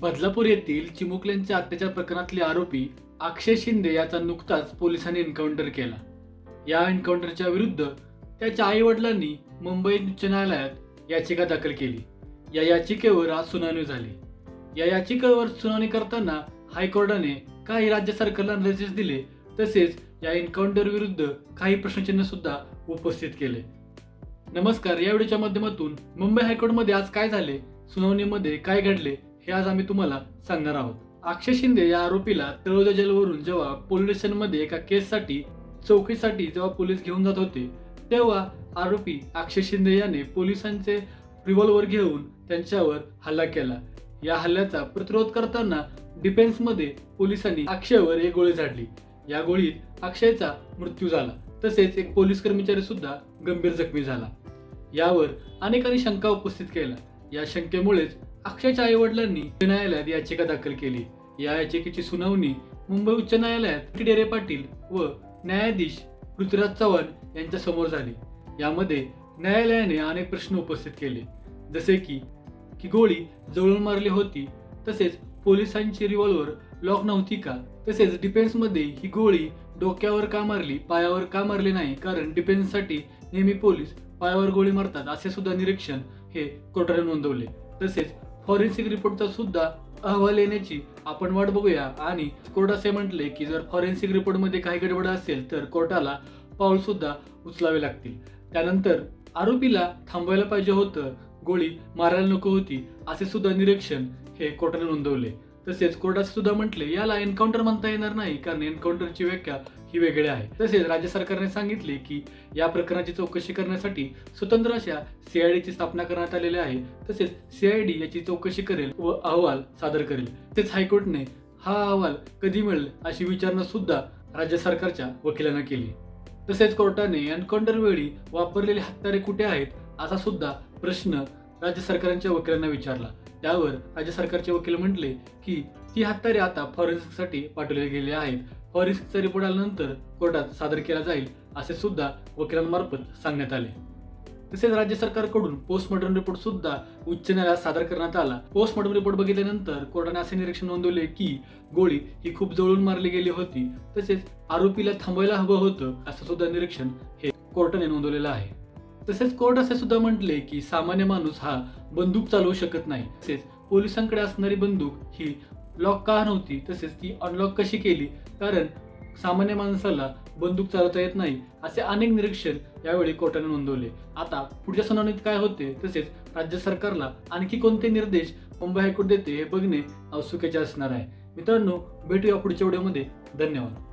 बदलापूर येथील चिमुकल्यांच्या अत्याचार प्रकरणातले आरोपी अक्षय शिंदे याचा नुकताच पोलिसांनी एन्काउंटर केला. या एन्काउंटरच्या विरुद्ध त्याच्या आईवडिलांनी मुंबई उच्च न्यायालयात याचिका दाखल केली. या याचिकेवर आज सुनावणी झाली. या याचिकेवर सुनावणी करताना हायकोर्टाने काही राज्य सरकारला निर्देश दिले तसेच या एन्काउंटर विरुद्ध काही प्रश्नचिन्ह सुद्धा उपस्थित केले. नमस्कार या व्हिडिओच्या माध्यमातून मुंबई हायकोर्टमध्ये आज काय झाले सुनावणीमध्ये काय घडले हे आज आम्ही तुम्हाला सांगणार आहोत. अक्षय शिंदे या आरोपीला तळोजा जेलवरून जेव्हा पोलीस स्टेशनमध्ये एका केससाठी चौकीसाठी जेव्हा पोलीस घेऊन जात होते तेव्हा आरोपी अक्षय शिंदे याने पोलिसांचे रिव्हॉल्वर घेऊन त्यांच्यावर हल्ला केला. या हल्ल्याचा प्रतिरोध करताना डिफेन्समध्ये पोलिसांनी अक्षयवर एक गोळी झाडली. या गोळीत अक्षयचा मृत्यू झाला. तसेच एक पोलीस कर्मचारी सुद्धा गंभीर जखमी झाला. यावर अनेकांनी शंका उपस्थित केला या शंकेमुळेच अक्षयच्या आई वडिलांनी न्यायालयात याचिका दाखल केली. या याचिकेची सुनावणी मुंबई उच्च न्यायालयात डेरे पाटील व न्यायाधीश पृथ्वीराज चव्हाण यांच्या समोर झाली. यामध्ये न्यायालयाने अनेक प्रश्न उपस्थित केले. जसे की की गोळी जवळून मारली होती तसेच पोलिसांची रिव्हॉल्वर लॉक नव्हती का? तसेच डिफेन्समध्ये ही गोळी डोक्यावर का मारली पायावर का मारली नाही? कारण डिफेन्ससाठी नेहमी पोलीस पायावर गोळी मारतात असे सुद्धा निरीक्षण हे कोर्टाने नोंदवले. तसेच फॉरेन्सिक रिपोर्टचा सुद्धा अहवाल येण्याची आपण वाट बघूया. आणि कोर्ट असे म्हटले की जर फॉरेन्सिक रिपोर्टमध्ये काही गडबड असेल तर कोर्टाला पाऊल सुद्धा उचलावे लागतील. त्यानंतर आरोपीला थांबवायला पाहिजे होतं गोळी मारायला नको होती असे सुद्धा निरीक्षण हे कोर्टाने नोंदवले. तसेच कोर्टात सुद्धा म्हटले याला एन्काउंटर म्हणता येणार नाही कारण एन्काउंटरची व्याख्या ही वेगळी आहे. तसेच राज्य सरकारने सांगितले की या प्रकरणाची चौकशी करण्यासाठी स्वतंत्र अशा सीआयडीची स्थापना करण्यात आलेली आहे. तसेच सीआयडी याची चौकशी करेल व अहवाल सादर करेल. तसेच हायकोर्टने हा अहवाल कधी मिळेल अशी विचारणा सुद्धा राज्य सरकारच्या वकिलांना केली. तसेच कोर्टाने एन्काउंटर वेळी वापरलेले हत्यारे कुठे आहेत असा सुद्धा प्रश्न राज्य सरकारांच्या वकिलांना विचारला. त्यावर राज्य सरकारचे वकील म्हटले की ती हत्यारे आता फॉरेन्सिकसाठी पाठवली गेले आहेत. फॉरेन्सिकचा रिपोर्ट आल्यानंतर कोर्टात सादर केला जाईल असे सुद्धा वकिलांमार्फत सांगण्यात आले. तसेच राज्य सरकारकडून पोस्टमॉर्टम रिपोर्ट सुद्धा उच्च न्यायालयात सादर करण्यात आला. पोस्टमॉर्टम रिपोर्ट बघितल्यानंतर कोर्टाने असे निरीक्षण नोंदवले की गोळी ही खूप जवळून मारली गेली होती. तसेच आरोपीला थांबवायला हवं होतं असं सुद्धा निरीक्षण हे कोर्टाने नोंदवलेलं आहे. तसेच कोर्ट असे सुद्धा म्हटले की सामान्य माणूस हा बंदूक चालवू शकत नाही. तसेच पोलिसांकडे असणारी बंदूक ही लॉक का नव्हती तसेच ती अनलॉक कशी केली? कारण सामान्य माणसाला बंदूक चालवता येत नाही असे अनेक निरीक्षण यावेळी कोर्टाने नोंदवले. आता पुढच्या सुनावणीत काय होते? तसेच राज्य सरकारला आणखी कोणते निर्देश मुंबई हायकोर्ट देते हे बघणे औत्सुक्याचे असणार आहे. मित्रांनो भेटूया पुढच्या व्हिडिओमध्ये. धन्यवाद.